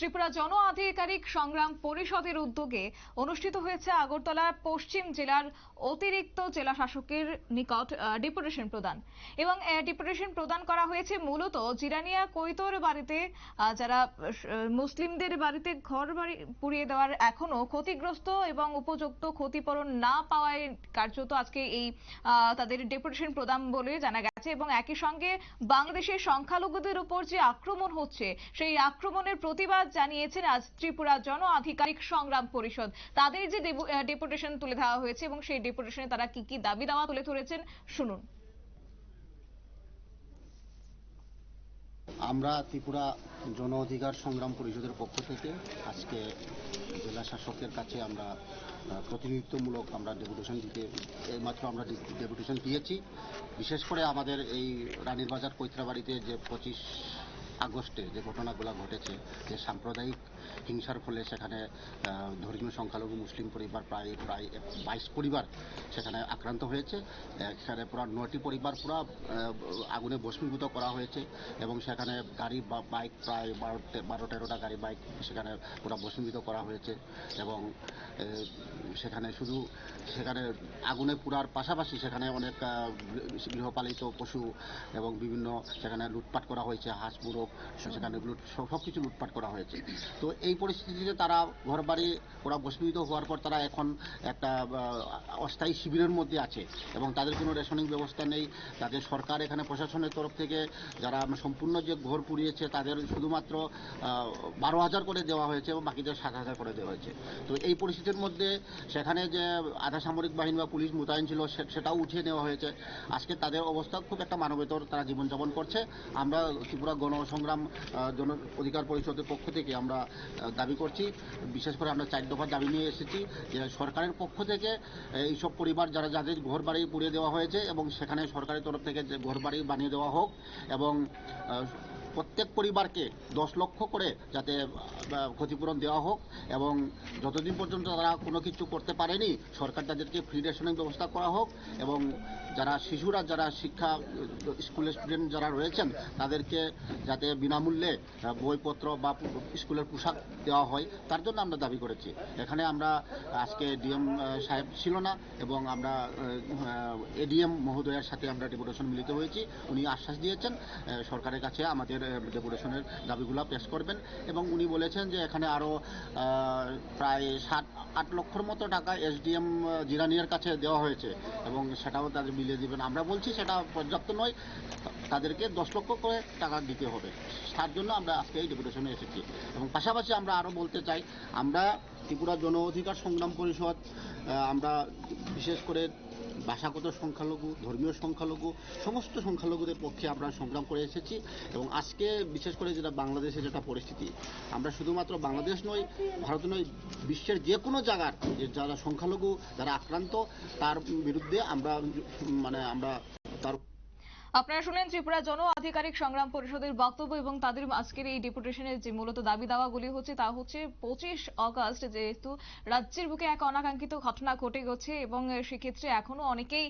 ত্রিপুরা জন আধিকারিক সংগ্রাম পরিষদের উদ্যোগে অনুষ্ঠিত হয়েছে আগরতলা পশ্চিম জেলার অতিরিক্ত জেলা শাসকের নিকট ডেপুটেশন প্রদান। এবং ডেপুটেশন প্রদান করা হয়েছে মূলত জিরানিয়া কৈতর বাড়িতে যারা মুসলিমদের বাড়িতে ঘর বাড়ি পুড়িয়ে দেওয়ার এখনও ক্ষতিগ্রস্ত এবং উপযুক্ত ক্ষতিপূরণ না পাওয়ায় কার্যত আজকে এই তাদের ডেপুটেশন প্রদান বলে জানা গেছে। এবং একই সঙ্গে বাংলাদেশের সংখ্যালঘুদের উপর যে আক্রমণ হচ্ছে, সেই আক্রমণের প্রতিবাদ জানিয়েছেন আজ ত্রিপুরা জন আধিকারিক সংগ্রাম পরিষদ। তাদের যে ডেপুটেশন তুলে দেওয়া হয়েছে এবং সেই ডেপুটেশনে তারা কি কি দাবি দাওয়া তুলে ধরেছেন, শুনুন। আমরা ত্রিপুরা জন অধিকার সংগ্রাম পরিষদের পক্ষ থেকে আজকে জেলা শাসকের কাছে আমরা প্রতিনিধিত্বমূলক আমরা ডেপুটেশন দিতে, এইমাত্র আমরা ডেপুটেশন দিয়েছি। বিশেষ করে আমাদের এই রানীর বাজার কৈত্রাবাড়িতে যে পঁচিশ আগস্টে যে ঘটনাগুলো ঘটেছে, যে সাম্প্রদায়িক হিংসার ফলে সেখানে ধর্মীয় সংখ্যালঘু মুসলিম পরিবার প্রায় প্রায় বাইশ পরিবার সেখানে আক্রান্ত হয়েছে। সেখানে পুরো নয়টি পরিবার পুরো আগুনে ভস্মীভূত করা হয়েছে এবং সেখানে গাড়ি বা বাইক প্রায় বারো বারো তেরোটা গাড়ি বাইক সেখানে পুরো ভস্মীভূত করা হয়েছে এবং সেখানে শুধু, সেখানে আগুনে পুরার পাশাপাশি সেখানে অনেক গৃহপালিত পশু এবং বিভিন্ন সেখানে লুটপাট করা হয়েছে, হাঁস, মুরগ সেখানে লুট, সব কিছু লুটপাট করা হয়েছে। তো এই পরিস্থিতিতে তারা ঘর বাড়ি ওরা ভস্মীভূত হওয়ার পর তারা এখন একটা অস্থায়ী শিবিরের মধ্যে আছে এবং তাদের কোনো রেশনিং ব্যবস্থা নেই। তাদের সরকার এখানে প্রশাসনের তরফ থেকে যারা সম্পূর্ণ যে ঘর পুড়িয়েছে, তাদের শুধুমাত্র বারো হাজার করে দেওয়া হয়েছে এবং বাকিদের সাত হাজার করে দেওয়া হয়েছে। তো এই পরিস্থিতির মধ্যে সেখানে যে আধা সামরিক বাহিনী বা পুলিশ মোতায়েন ছিল সেটাও উঠিয়ে নেওয়া হয়েছে। আজকে তাদের অবস্থা খুব একটা মানবেতর, তারা জীবনযাপন করছে। আমরা ত্রিপুরা গণসংগ্রাম আহ, জন অধিকার পরিষদের পক্ষ থেকে আমরা দাবি করছি। বিশেষ করে আমরা চার দফা দাবি নিয়ে এসেছি যে সরকারের পক্ষ থেকে এইসব পরিবার যারা যাদের ঘর বাড়ি পুড়িয়ে দেওয়া হয়েছে এবং সেখানে সরকারের তরফ থেকে যে ঘর বাড়ি বানিয়ে দেওয়া হোক এবং প্রত্যেক পরিবারকে দশ লক্ষ করে যাতে ক্ষতিপূরণ দেওয়া হোক এবং যতদিন পর্যন্ত তারা কোনো কিছু করতে পারেনি সরকার তাদেরকে ফ্রি রেশনের ব্যবস্থা করা হোক এবং যারা শিশুরা, যারা শিক্ষা স্কুলের স্টুডেন্ট যারা রয়েছেন, তাদেরকে যাতে বিনামূল্যে বইপত্র বা স্কুলের পোশাক দেওয়া হয়, তার জন্য আমরা দাবি করেছি। এখানে আমরা আজকে ডিএম সাহেব ছিল না এবং আমরা এডিএম মহোদয়ের সাথে আমরা ডেপুটেশন মিলিত হয়েছি। উনি আশ্বাস দিয়েছেন সরকারের কাছে আমাদের ডেপুটেশনের দাবিগুলো পেশ করবেন এবং উনি বলেছেন যে এখানে আরও প্রায় সাত, আট লক্ষর মতো টাকা এসডিএম জিরানিয়ার কাছে দেওয়া হয়েছে এবং সেটাও তাদের মিলিয়ে দিবেন। আমরা বলছি সেটা পর্যাপ্ত নয়, তাদেরকে দশ লক্ষ করে টাকা দিতে হবে। তার জন্য আমরা আজকে এই ডেপুটেশনে এসেছি। এবং পাশাপাশি আমরা আরও বলতে চাই, আমরা ত্রিপুরা জন অধিকার সংগ্রাম পরিষদ আমরা বিশেষ করে ভাষাগত সংখ্যালঘু, ধর্মীয় সংখ্যালঘু, সমস্ত সংখ্যালঘুদের পক্ষে আমরা সংগ্রাম করে এসেছি এবং আজকে বিশেষ করে যেটা বাংলাদেশের যেটা পরিস্থিতি, আমরা শুধুমাত্র বাংলাদেশ নয় ভারত নয় বিশ্বের যে কোনো জায়গার যারা সংখ্যালঘু, যারা আক্রান্ত, তার বিরুদ্ধে আমরা মানে আমরা তার আপনারা শুনলেন ত্রিপুরা জন আধিকারিক সংগ্রাম পরিষদের বক্তব্য এবং তাদের আজকের এই ডেপুটেশনের যে মূলত দাবি দাওয়াগুলি হচ্ছে, তা হচ্ছে পঁচিশ অগস্ট যেহেতু রাজ্যের বুকে এক অনাকাঙ্ক্ষিত ঘটনা ঘটে গেছে এবং সেক্ষেত্রে এখনও অনেকেই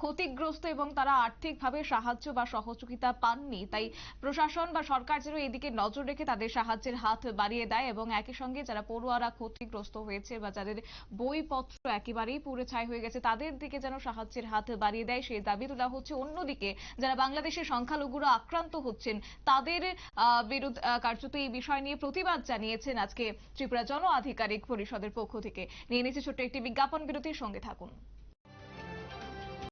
ক্ষতিগ্রস্ত এবং তারা আর্থিকভাবে সাহায্য বা সহযোগিতা পাননি। তাই প্রশাসন বা সরকার যেন এদিকে নজর রেখে তাদের সাহায্যের হাত বাড়িয়ে দেয় এবং একই সঙ্গে যারা পড়ুয়ারা ক্ষতিগ্রস্ত হয়েছে বা যাদের বইপত্র একেবারেই পুড়ে ছাই হয়ে গেছে, তাদের দিকে যেন সাহায্যের হাত বাড়িয়ে দেয়, সেই দাবি তোলা হচ্ছে। অন্যদিকে যারা বাংলাদেশের সংখ্যালঘুরা আক্রান্ত হচ্ছেন, তাদের বিরুদ্ধে কার্যত এই বিষয় নিয়ে প্রতিবাদ জানিয়েছেন আজকে ত্রিপুরা জন আধিকারিক পরিষদের পক্ষ থেকে। নিয়ে নিচ্ছে ছোট্ট একটি বিজ্ঞাপন, বিরতির সঙ্গে থাকুন।